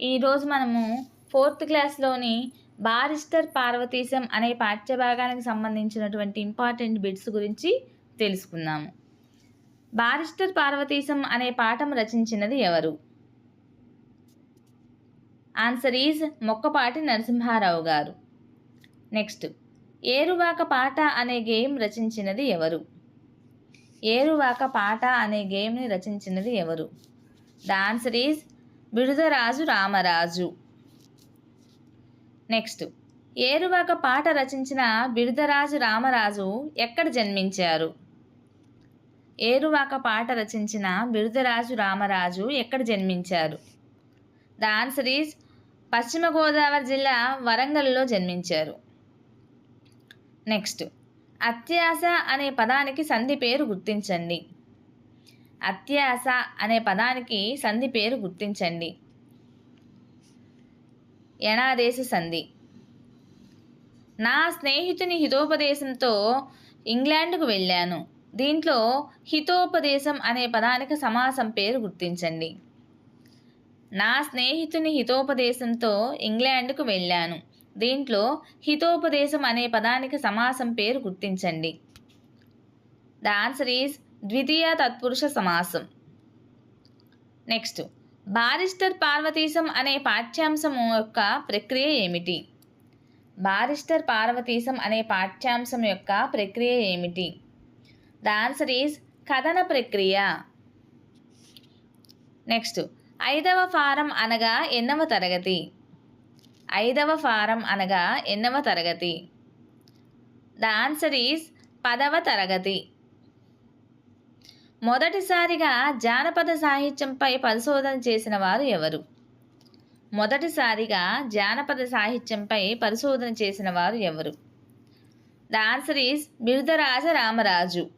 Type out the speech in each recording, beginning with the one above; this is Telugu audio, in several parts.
ఈరోజు మనము ఫోర్త్ క్లాస్లోని బారిస్టర్ పార్వతీశం అనే పాఠ్యభాగానికి సంబంధించినటువంటి ఇంపార్టెంట్ బిట్స్ గురించి తెలుసుకుందాము. బారిస్టర్ పార్వతీశం అనే పాఠం రచించినది ఎవరు? ఆన్సర్ ఈజ్ మొక్కపాటి నరసింహారావు గారు. నెక్స్ట్ ఏరువాక పాట అనే గేమ్ రచించినది ఎవరు? ఏరువాక పాట అనే గేమ్ని రచించినది ఎవరు? The answer is Biruduraju Ramaraju. Next. ఏరువాక పాట రచించిన బిడుదరాజు రామరాజు ఎక్కడ జన్మించారు? ఏరువాక పాట రచించిన బిరుదరాజు రామరాజు ఎక్కడ జన్మించారు? ద ఆన్సర్ ఈజ్ పశ్చిమ గోదావరి జిల్లా వరంగల్లో జన్మించారు. నెక్స్ట్. అత్యాశ అనే పదానికి సంధి పేరు గుర్తించండి. అత్యాస అనే పదానికి సంధి పేరు గుర్తించండి. ఎణాదేశ సంధి. నా స్నేహితుని హితోపదేశంతో ఇంగ్లాండ్కు వెళ్ళాను. దీంట్లో హితోపదేశం అనే పదానికి సమాసం పేరు గుర్తించండి. నా స్నేహితుని హితోపదేశంతో ఇంగ్లాండ్కు వెళ్ళాను. దీంట్లో హితోపదేశం అనే పదానికి సమాసం పేరు గుర్తించండి. ద ఆన్సర్ ఈజ్ ద్వితీయ తత్పురుష సమాసం. నెక్స్ట్ బారిస్టర్ పార్వతీశం అనే పాఠ్యాంశము యొక్క ప్రక్రియ ఏమిటి? బారిస్టర్ పార్వతీశం అనే పాఠ్యాంశం యొక్క ప్రక్రియ ఏమిటి? ద ఆన్సర్ ఈజ్ కథన ప్రక్రియ. నెక్స్ట్ ఐదవ ఫారం అనగా ఎన్నవ తరగతి? ఐదవ ఫారం అనగా ఎన్నవ తరగతి? ద ఆన్సర్ ఈజ్ పదవ తరగతి. మొదటిసారిగా జానపద సాహిత్యంపై పరిశోధన చేసిన వారు ఎవరు? మొదటిసారిగా జానపద సాహిత్యంపై పరిశోధన చేసిన వారు ఎవరు? The answer is Biruduraju Ramaraju.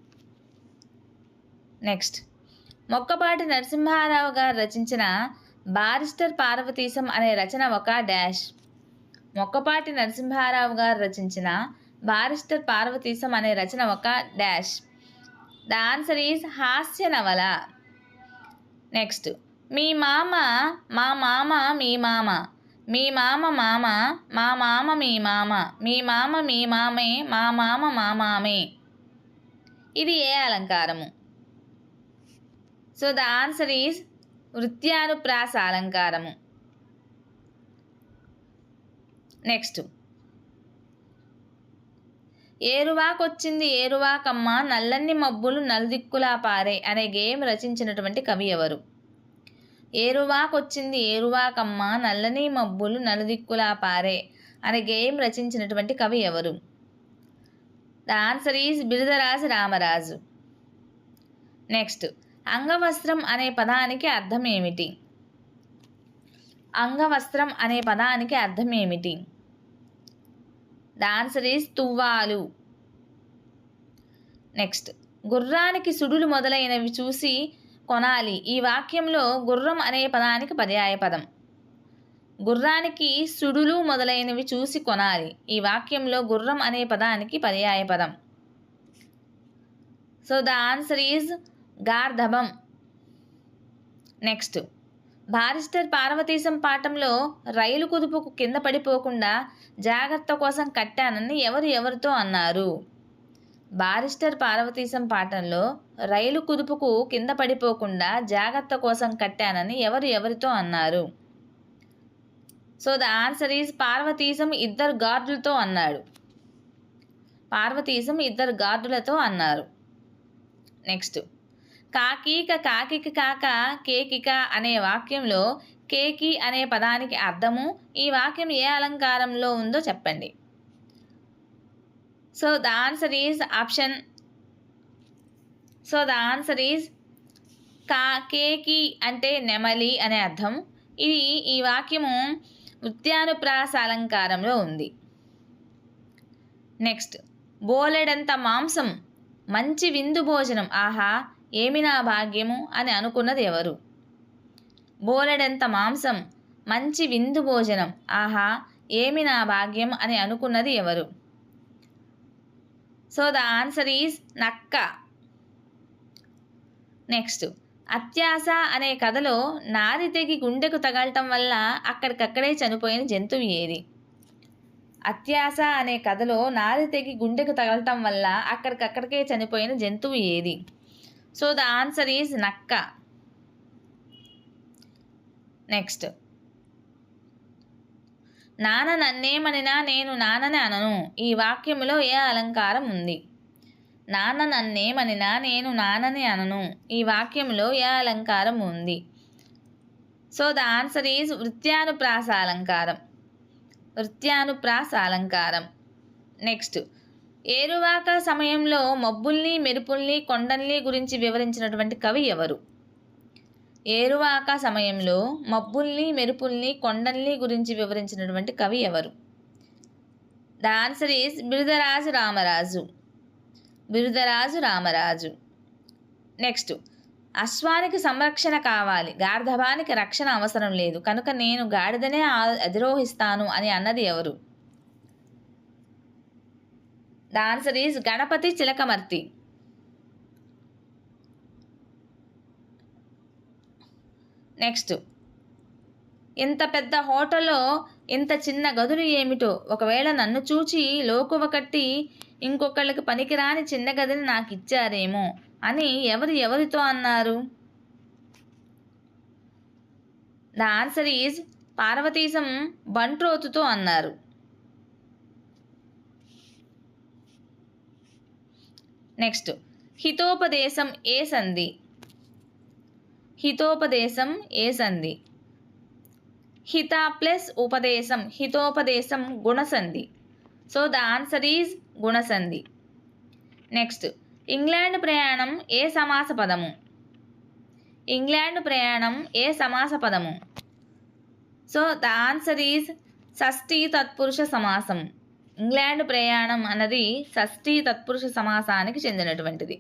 Next. Mokkapati Narasimharao garu రచించిన బారిస్టర్ పార్వతీశం అనే రచన ఒక డాష్. మొక్కపాటి నరసింహారావు గారు రచించిన బారిస్టర్ పార్వతీశం అనే రచన ఒక డాష్. ద ఆన్సర్ ఈజ్ హాస్య నవల. నెక్స్ట్ మీ మామ మా మామ మీ మామ. మీ మామ మామ మా మామ మీ మామ. మీ మామ మీ మామే మా మామ మా మామే. ఇది ఏ అలంకారము? సో ద ఆన్సర్ ఈజ్ వృత్యానుప్రాస అలంకారము. నెక్స్ట్ ఏరువాకొచ్చింది ఏరువాకమ్మ నల్లన్ని మబ్బులు నలుదిక్కులా పారే అనే గేమ్ రచించినటువంటి కవి ఎవరు? ఏరువాకొచ్చింది ఏరువాకమ్మ నల్లని మబ్బులు నలుదిక్కులా పారే అనే గేమ్ రచించినటువంటి కవి ఎవరు? The answer is Biruduraju Ramaraju. Next అంగవస్త్రం అనే పదానికి అర్థం ఏమిటి? అంగవస్త్రం అనే పదానికి అర్థం ఏమిటి? ద ఆన్సర్ ఈజ్ తువ్వాలు. నెక్స్ట్ గుర్రానికి సుడులు మొదలైనవి చూసి కొనాలి. ఈ వాక్యంలో గుర్రం అనే పదానికి పర్యాయ పదం. గుర్రానికి సుడులు మొదలైనవి చూసి కొనాలి. ఈ వాక్యంలో గుర్రం అనే పదానికి పర్యాయ పదం. సో ద ఆన్సర్ ఈజ్ గార్ధబం నెక్స్ట్ బారిస్టర్ పార్వతీశం పాఠంలో రైలు కుదుపుకు కింద పడిపోకుండా జాగ్రత్త కోసం కట్టానని ఎవరు ఎవరితో అన్నారు. బారిస్టర్ పార్వతీశం పాఠంలో రైలు కుదుపుకు కింద పడిపోకుండా జాగ్రత్త కోసం కట్టానని ఎవరు ఎవరితో అన్నారు. So the answer is Parvateesam ఇద్దరు గార్డులతో అన్నాడు. పార్వతీశం ఇద్దరు గార్డులతో అన్నారు. నెక్స్ట్ కాకీక కాకిక కాక కేకిక అనే వాక్యంలో కేకి అనే పదానికి అర్థము ఈ వాక్యం ఏ అలంకారంలో ఉందో చెప్పండి. So the answer is option so the answer is కా కేకి అంటే నెమలి అనే అర్థం. ఇది ఈ వాక్యము వృత్యానుప్రాస అలంకారంలో ఉంది. నెక్స్ట్ బోలెడంత మాంసం మంచి విందు భోజనం. ఆహా ఏమి నా భాగ్యము అని అనుకున్నది ఎవరు? బోలెడంత మాంసం మంచి విందు భోజనం ఆహా ఏమి నా భాగ్యం అని అనుకున్నది ఎవరు? సో ద ఆన్సర్ ఈజ్ నక్క. నెక్స్ట్ అత్యాస అనే కథలో నారి తెగి గుండెకు తగలటం వల్ల అక్కడికక్కడే చనిపోయిన జంతువు ఏది? అత్యాస అనే కథలో నారి తెగి గుండెకు తగలటం వల్ల అక్కడికక్కడికే చనిపోయిన జంతువు ఏది? సో ద ఆన్సర్ ఈజ్ నక్క నెక్స్ట్ నాన్న నన్నేమనినా నేను నాన్నని అనను. ఈ వాక్యములో ఏ అలంకారం ఉంది? నాన్న నన్నేమనినా నేను నాన్నని అనను. ఈ వాక్యంలో ఏ అలంకారం ఉంది? సో ద ఆన్సర్ ఈజ్ వృత్యానుప్రాస అలంకారం. వృత్యానుప్రాస అలంకారం. నెక్స్ట్ ఏరువాక సమయంలో మబ్బుల్ని మెరుపుల్ని కొండల్ని గురించి వివరించినటువంటి కవి ఎవరు? ఏరువాక సమయంలో మబ్బుల్ని మెరుపుల్ని కొండల్ని గురించి వివరించినటువంటి కవి ఎవరు? The answer is Birudaraju Ramaraju. Birudaraju Ramaraju. Next అశ్వానికి సంరక్షణ కావాలి. గార్ధవానికి రక్షణ అవసరం లేదు. కనుక నేను గాడిదనే ఆ- అధిరోహిస్తాను అని అన్నది ఎవరు? The answer is Ganapati Chilakamarti next ఇంత పెద్ద హోటల్లో ఇంత చిన్న గదులు ఏమిటో? ఒకవేళ నన్ను చూచి లోకువ కట్టి ఇంకొకళ్ళకి పనికిరాని చిన్న గదిని నాకు ఇచ్చారేమో అని ఎవరు ఎవరితో అన్నారు? ద ఆన్సర్ ఈజ్ పార్వతీశం బంట్రోతుతో అన్నారు. నెక్స్ట్ హితోపదేశం ఏ సంధి? హితోపదేశం ఏ సంధి? హిత ప్లస్ ఉపదేశం హితోపదేశం గుణసంధి సో ద ఆన్సర్ ఈజ్ గుణసంధి నెక్స్ట్ ఇంగ్లాండ్ ప్రయాణం ఏ సమాస పదము? ఇంగ్లాండ్ ప్రయాణం ఏ సమాస పదము? So the answer is Shashthi తత్పురుష సమాసం. ఇంగ్లాండ్ ప్రయాణం అన్నది షష్ఠీ తత్పురుష సమాసానికి చెందినటువంటిది.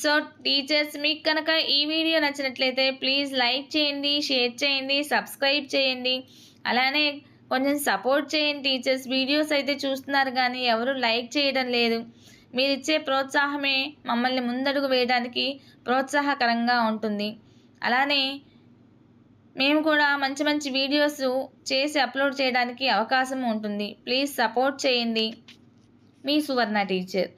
సో టీచర్స్ మీకు కనుక ఈ వీడియో నచ్చినట్లయితే ప్లీజ్ లైక్ చేయండి షేర్ చేయండి సబ్స్క్రైబ్ చేయండి. అలానే కొంచెం సపోర్ట్ చేయండి టీచర్స్. వీడియోస్ అయితే చూస్తున్నారు కానీ ఎవరు లైక్ చేయడం లేదు. మీరు ఇచ్చే ప్రోత్సాహమే మమ్మల్ని ముందడుగు వేయడానికి ప్రోత్సాహకరంగా ఉంటుంది. అలానే మేము కూడా మంచి మంచి వీడియోస్ చేసి అప్లోడ్ చేయడానికి అవకాశం ఉంటుంది. ప్లీజ్ సపోర్ట్ చేయండి. మీ సువర్ణ టీచర్.